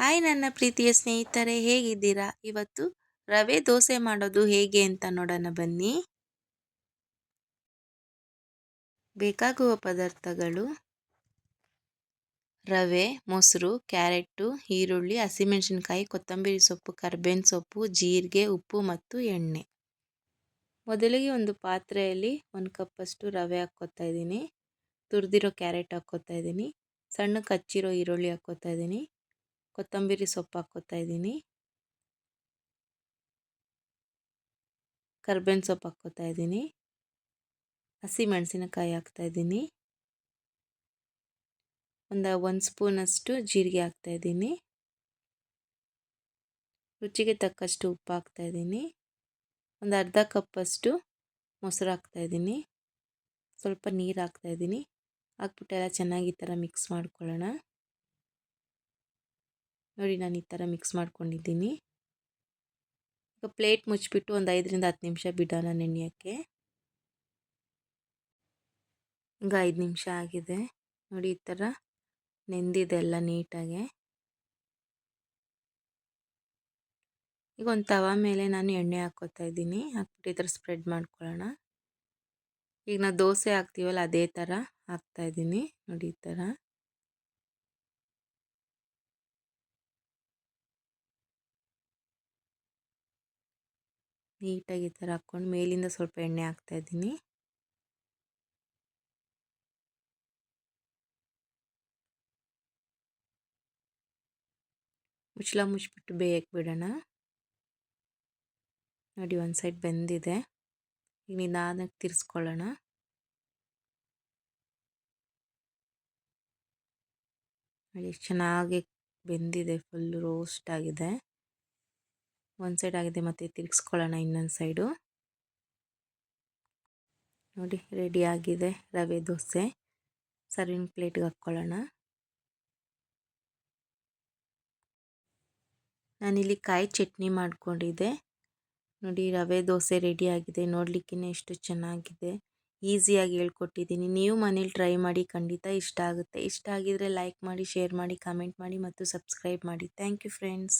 Hi ನನ್ನ ಪ್ರೀತಿಯ ಸ್ನೇಹಿತರೆ, ಹೇಗಿದ್ದೀರಾ? ಇವತ್ತು ರವೆ ದೋಸೆ ಮಾಡೋದು ಹೇಗೆ ಅಂತ ನೋಡೋಣ ಬನ್ನಿ. ಬೇಕಾಗುವ ಪದಾರ್ಥಗಳು. ರವೆ, ಮೊಸರು ಕ್ಯಾರೆಟು ಈರುಳ್ಳಿ, ಹಸಿಮೆಣಸಿನ್ಕಾಯಿ, ಕೊತ್ತಂಬರಿ ಸೊಪ್ಪು, ಕರ್ಬೇವಿನ ಸೊಪ್ಪು, ಜೀರಿಗೆ, ಉಪ್ಪು ಮತ್ತು ಎಣ್ಣೆ. ಮೊದಲಿಗೆ ಒಂದು ಪಾತ್ರೆಯಲ್ಲಿ ಒಂದು ಕಪ್ಪಷ್ಟು ರವೆ ಹಾಕ್ಕೋತಾ ಇದ್ದೀನಿ. ತುರಿದಿರೋ ಕ್ಯಾರೆಟ್ ಹಾಕ್ಕೋತಾ ಇದ್ದೀನಿ. ಸಣ್ಣಕ್ಕೆ ಹಚ್ಚಿರೋ ಈರುಳ್ಳಿ ಹಾಕ್ಕೋತಾ ಇದ್ದೀನಿ. ಕೊತ್ತಂಬರಿ ಸೊಪ್ಪು ಹಾಕ್ಕೋತಾ ಇದ್ದೀನಿ. ಕರ್ಬೇವಿನ ಸೊಪ್ಪು ಹಾಕ್ಕೋತಾ ಇದ್ದೀನಿ. ಹಸಿ ಮೆಣಸಿನಕಾಯಿ ಹಾಕ್ತಾಯಿದ್ದೀನಿ ಒಂದು ಒಂದು ಸ್ಪೂನಷ್ಟು ಜೀರಿಗೆ ಹಾಕ್ತಾಯಿದ್ದೀನಿ ರುಚಿಗೆ ತಕ್ಕಷ್ಟು ಉಪ್ಪು ಹಾಕ್ತಾಯಿದ್ದೀನಿ ಒಂದು ಅರ್ಧ ಕಪ್ಪಷ್ಟು ಮೊಸರು ಹಾಕ್ತಾಯಿದ್ದೀನಿ ಸ್ವಲ್ಪ ನೀರು ಹಾಕ್ತಾಯಿದ್ದೀನಿ ಹಾಕ್ಬಿಟ್ಟು ಎಲ್ಲ ಚೆನ್ನಾಗಿ ಈ ಥರ ಮಿಕ್ಸ್ ಮಾಡ್ಕೊಳ್ಳೋಣ. ನೋಡಿ ನಾನು ಈ ಥರ ಮಿಕ್ಸ್ ಮಾಡ್ಕೊಂಡಿದ್ದೀನಿ. ಈಗ ಪ್ಲೇಟ್ ಮುಚ್ಚಿಬಿಟ್ಟು ಒಂದು ಐದರಿಂದ ಹತ್ತು ನಿಮಿಷ ಬಿಡೋಣ ನೆನೆಯೋಕ್ಕೆ ಈಗ ಐದು ನಿಮಿಷ ಆಗಿದೆ. ನೋಡಿ ಈ ಥರ ನೆಂದಿದೆ ಎಲ್ಲ ನೀಟಾಗೆ. ಈಗ ಒಂದು ತವ ಮೇಲೆ ನಾನು ಎಣ್ಣೆ ಹಾಕ್ಕೋತಾ ಇದ್ದೀನಿ. ಹಾಕ್ಬಿಟ್ಟು ಈ ಥರ ಸ್ಪ್ರೆಡ್ ಮಾಡ್ಕೊಳ್ಳೋಣ. ಈಗ ನಾವು ದೋಸೆ ಹಾಕ್ತೀವಲ್ಲ ಅದೇ ಥರ ಹಾಕ್ತಾಯಿದ್ದೀನಿ ನೋಡಿ ಈ ಥರ ನೀಟಾಗಿ ಈ ಥರ ಹಾಕ್ಕೊಂಡು ಮೇಲಿಂದ ಸ್ವಲ್ಪ ಎಣ್ಣೆ ಹಾಕ್ತಾಯಿದ್ದೀನಿ ಮುಚ್ಚಳ ಮುಚ್ಚಿಬಿಟ್ಟು ಬೇಯಕ್ಕೆ ಬಿಡೋಣ. ನೋಡಿ ಒಂದು ಸೈಡ್ ಬೆಂದಿದೆ. ಈಗ ನಿಧಾನಕ್ಕೆ ತಿರ್ಸ್ಕೊಳ್ಳೋಣ. ನೋಡಿ, ಚೆನ್ನಾಗಿ ಬೆಂದಿದೆ, ಫುಲ್ ರೋಸ್ಟ್ ಆಗಿದೆ. ಒಂದು ಸೈಡ್ ಆಗಿದೆ ಮತ್ತು ತಿರ್ಗಿಸ್ಕೊಳ್ಳೋಣ ಇನ್ನೊಂದು ಸೈಡು ನೋಡಿ ರೆಡಿ ಆಗಿದೆ ರವೆ ದೋಸೆ. ಸರ್ವಿಂಗ್ ಪ್ಲೇಟ್ಗೆ ಹಾಕ್ಕೊಳ್ಳೋಣ. ನಾನಿಲ್ಲಿ ಕಾಯಿ ಚಟ್ನಿ ಮಾಡಿಕೊಂಡಿದ್ದೆ. ನೋಡಿ, ರವೆ ದೋಸೆ ರೆಡಿ ಆಗಿದೆ. ನೋಡಲಿಕ್ಕೆ ಎಷ್ಟು ಚೆನ್ನಾಗಿದೆ. ಈಸಿಯಾಗಿ ಹೇಳ್ಕೊಟ್ಟಿದ್ದೀನಿ. ನೀವು ಮನೇಲಿ ಟ್ರೈ ಮಾಡಿ ಖಂಡಿತ ಇಷ್ಟ ಆಗುತ್ತೆ. ಇಷ್ಟ ಆಗಿದರೆ ಲೈಕ್ ಮಾಡಿ ಶೇರ್ ಮಾಡಿ ಕಮೆಂಟ್ ಮಾಡಿ, ಮತ್ತು ಸಬ್ಸ್ಕ್ರೈಬ್ ಮಾಡಿ. Thank you friends